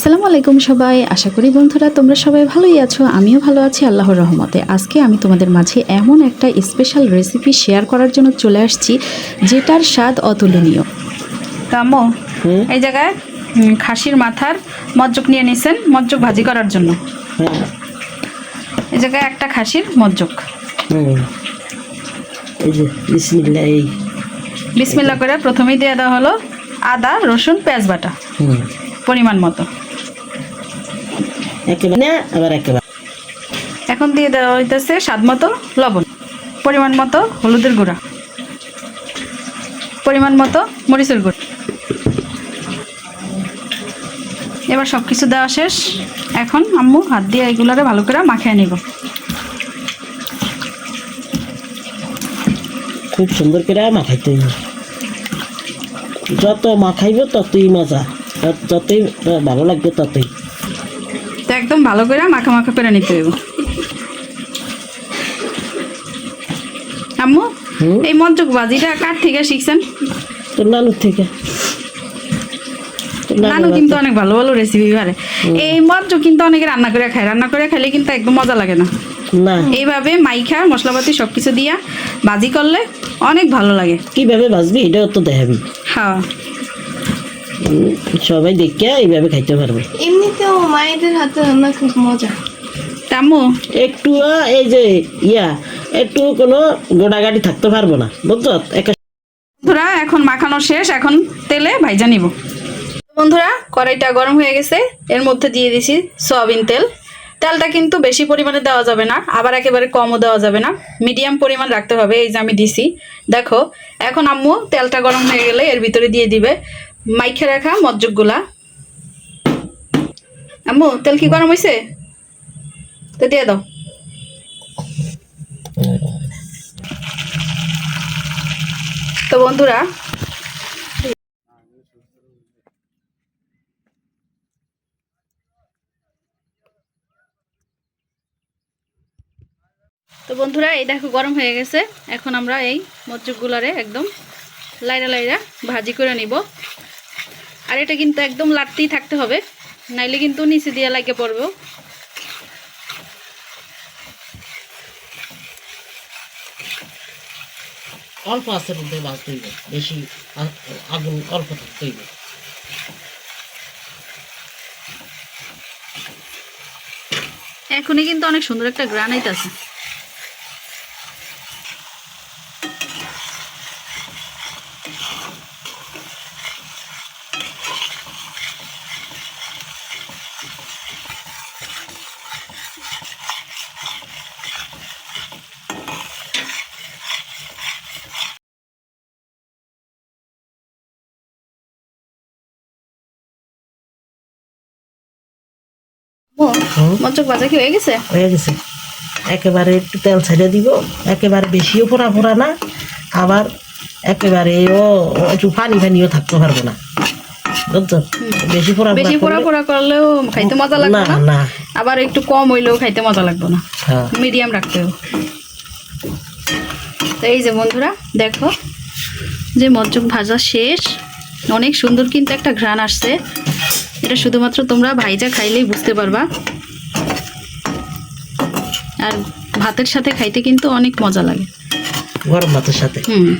আসসালামু আলাইকুম সবাই। আশা করি বন্ধুরা তোমরা সবাই ভালোই আছো আমিও ভালো আছি আল্লাহর রহমতে। আজকে আমি তোমাদের মাঝে এমন একটা স্পেশাল রেসিপি শেয়ার করার জন্য চলে আসছি যেটার স্বাদ অতুলনীয়। কামো এই জায়গায় খাসির মাথার মজ্জক নিয়ে নিছেন মজ্জক ভাজি করার জন্য। এই জায়গায় একটা খাসির মজ্জক। বিসমিল্লা করে প্রথমেই দিয়ে দেওয়া হলো আদা রসুন পেঁয়াজ বাটা। পরিমাণ মতো। একেবারে না আবার একেবারে এখন দিয়ে দেওয়া হইতেছে স্বাদ মতো লবণ পরিমাণ মতো হলুদের গুঁড়া পরিমাণ মতো মরিচের গুঁড়া। এবার সব কিছু দেওয়া শেষ। এখন আম্মু হাত দিয়ে এগুলারে ভালো করে মাখিয়ে নিব। খুব সুন্দর করে মাখাইতে যত মাখাইব ততই মজা যতই ভালো লাগবে ততই। একদম ভালো করে মাখা মাখা করে নিতে হইব। আম্মু এই মজ্জক বাজিটা কার থেকে শিখছেন? তোর নানুর থেকে। নানু কিন্তু অনেক ভালো ভালো রেসিপি পারে এই মজ্জ কিন্তু অনেকে রান্না করে খায়। রান্না করে খাইলে কিন্তু একদম মজা লাগে না। এইভাবে মাইখা মশলাপাতি সব কিছু দিয়া ভাজি করলে অনেক ভালো লাগে। কীভাবে ভাজবি এটাও তো দেখাবি। হ্যাঁ। সবাই দেখে এইভাবে খাইতে পারবে। এমনিতেও মায়েদের হাতে রান্না খুব মজা। তাম্মু? একটু এই যে ইয়া একটু কোনো গোড়াগাড়ি থাকতে পারব না বুঝছ? বন্ধুরা এখন মাখানো শেষ এখন তেলে ভাইজা নিব। বন্ধুরা কড়াইটা গরম হয়ে গেছে এর মধ্যে দিয়ে দিছি সয়াবিন তেল। তেলটা কিন্তু বেশি পরিমাণে দেওয়া যাবে না আবার একেবারে কমও দেওয়া যাবে না মিডিয়াম পরিমাণ রাখতে হবে এই যে আমি দিছি। দেখো এখন আম্মু তেলটা গরম হয়ে গেলে এর ভিতরে দিয়ে দিবে মাইখে রাখা মজ্জকগুলা আম্মু, তেল কি গরম হয়েছে তো দিয়ে দাও। তো বন্ধুরা তো বন্ধুরা, এই দেখো গরম হয়ে গেছে। এখন আমরা এই মরচুকগুলারে একদম লাইরা লাইরা ভাজি করে নিব। আর এটা কিন্তু একদম লাটতেই থাকতে হবে। নাইলে কিন্তু নিচে দিয়ে লাগে পড়বে। অল্প আছে মধ্যে ভাজতে হইবে বেশি আগুন অল্প থাকতে হইবে এখনই কিন্তু অনেক সুন্দর একটা গ্রানাইট আছে। মচক ভাজা কি হয়ে গেছে? হয়ে গেছে। একেবারে একটু তেল ছেড়ে দিব একেবারে বেশিও ফোড়া ফোড়া না আবার একেবারে ও একটু পানি ফানিও থাকতে পারব না। বুঝছ? বেশি ফোড়া বেশি করলেও খাইতে মজা লাগবে না আবার একটু কম হইলেও খাইতে মজা লাগবে না। হ্যাঁ। মিডিয়াম রাখতে হবে। তো এই যে বন্ধুরা দেখো যে মজ্জক ভাজা শেষ। অনেক সুন্দর কিন্তু একটা ঘ্রাণ আসছে। এটা শুধুমাত্র তোমরা ভাইজা খাইলেই বুঝতে পারবা। আর ভাতের সাথে খাইতে কিন্তু অনেক মজা লাগে। গরম ভাতের সাথে? হুম।